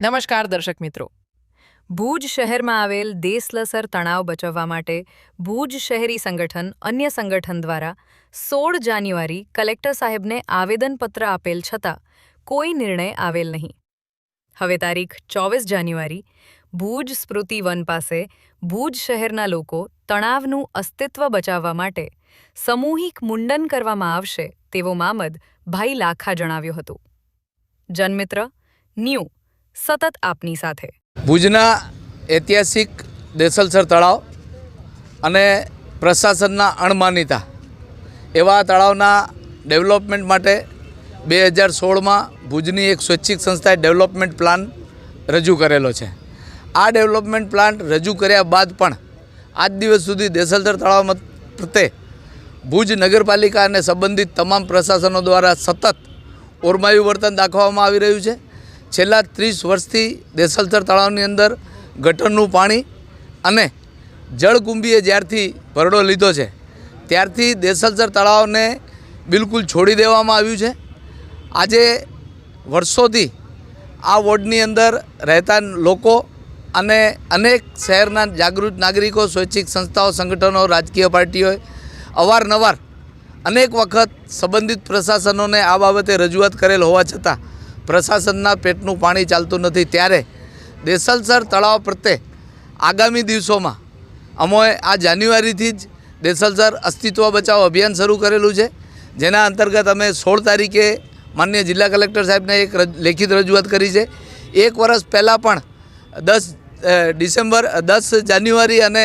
નમસ્કાર દર્શક મિત્રો. ભુજ શહેરમાં આવેલ દેસલસર તણાવ બચાવવા માટે ભુજ શહેરી સંગઠન, અન્ય સંગઠન દ્વારા સોળ જાન્યુઆરી કલેક્ટર સાહેબને આવેદનપત્ર આપેલ છતાં કોઈ નિર્ણય આવેલ નહીં. હવે તારીખ ચોવીસ જાન્યુઆરી, ભુજ સ્મૃતિ વન પાસે ભુજ શહેરના લોકો તણાવનું અસ્તિત્વ બચાવવા માટે સામૂહિક મુંડન કરવામાં આવશે તેવો મામદ ભાઈ લાખા જણાવ્યું હતું. જનમિત્ર, ન્યૂ સતત આપની સાથે. ભુજના ઐતિહાસિક દેસલસર તળાવ અને પ્રશાસનના અણમાનિતા એવા તળાવના ડેવલપમેન્ટ માટે બે હજાર સોળમાં ભુજની એક સ્વૈચ્છિક સંસ્થાએ ડેવલપમેન્ટ પ્લાન રજૂ કરેલો છે. આ ડેવલપમેન્ટ પ્લાન રજૂ કર્યા બાદ પણ આજ દિવસ સુધી દેસલસર તળાવ પ્રત્યે ભુજ નગરપાલિકા અને સંબંધિત તમામ પ્રશાસનો દ્વારા સતત ઓરમાયું વર્તન દાખવવામાં આવી રહ્યું છે. છેલ્લા ત્રીસ વર્ષથી દેસલસર તળાવની અંદર ગટરનું પાણી અને જળકુંભીએ જ્યારથી ભરડો લીધો છે, ત્યારથી દેસલસર તળાવને બિલકુલ છોડી દેવામાં આવ્યું છે. આજે વર્ષોથી આ વોર્ડની અંદર રહેતા લોકો અને અનેક શહેરના જાગૃત નાગરિકો, સ્વૈચ્છિક સંસ્થાઓ, સંગઠનો, રાજકીય પાર્ટીઓએ અવારનવાર અનેક વખત સંબંધિત પ્રશાસનોને આ બાબતે રજૂઆત કરેલ હોવા છતાં પ્રશાસનના પેટનું પાણી ચાલતું નથી ત્યારે દેસલસર તળાવ પ્રત્યે આગામી દિવસોમાં અમોએ આ જાન્યુઆરીથી જ દેસલસર અસ્તિત્વ બચાવ અભિયાન શરૂ કરેલું છે, જેના અંતર્ગત અમે સોળ તારીખે માન્ય જિલ્લા કલેક્ટર સાહેબને એક લેખિત રજૂઆત કરી છે. એક વર્ષ પહેલાં પણ દસ ડિસેમ્બર દસ જાન્યુઆરી અને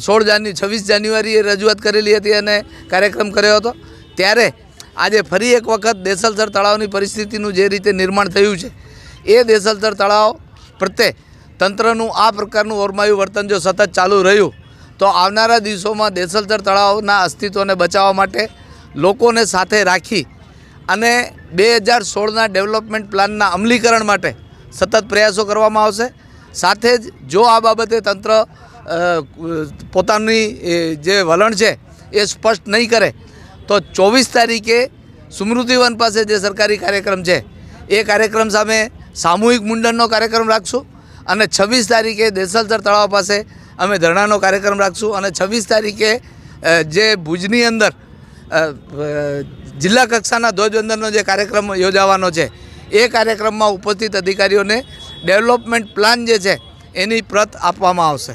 સોળ જાન્યુ, છવ્વીસ જાન્યુઆરીએ રજૂઆત કરેલી હતી અને કાર્યક્રમ કર્યો હતો. ત્યારે આજે ફરી એક વખત દેસલસર તળાવની પરિસ્થિતિનું જે રીતે નિર્માણ થયું છે, એ દેસલસર તળાવ પ્રત્યે તંત્રનું આ પ્રકારનું ઓરમાયું વર્તન જો સતત ચાલુ રહ્યું, તો આવનારા દિવસોમાં દેસલસર તળાવના અસ્તિત્વને બચાવવા માટે લોકોને સાથે રાખી અને બે હજાર સોળના ડેવલપમેન્ટ પ્લાનના અમલીકરણ માટે સતત પ્રયાસો કરવામાં આવશે. સાથે જ જો આ બાબતે તંત્ર પોતાની જે વલણ છે, એ સ્પષ્ટ નહીં કરે તો ચોવીસ તારીખે સ્મૃતિવન પાસે જે સરકારી કાર્યક્રમ છે, એ કાર્યક્રમ સામે સામૂહિક મુંડનનો કાર્યક્રમ રાખશું અને છવ્વીસ તારીખે દેસલસર તળાવ પાસે અમે ધરણાનો કાર્યક્રમ રાખશું અને છવ્વીસ તારીખે જે ભુજની અંદર જિલ્લા કક્ષાના ધ્વજવંદનનો જે કાર્યક્રમ યોજાવાનો છે, એ કાર્યક્રમમાં ઉપસ્થિત અધિકારીઓને ડેવલપમેન્ટ પ્લાન જે છે, એની પ્રત આપવામાં આવશે.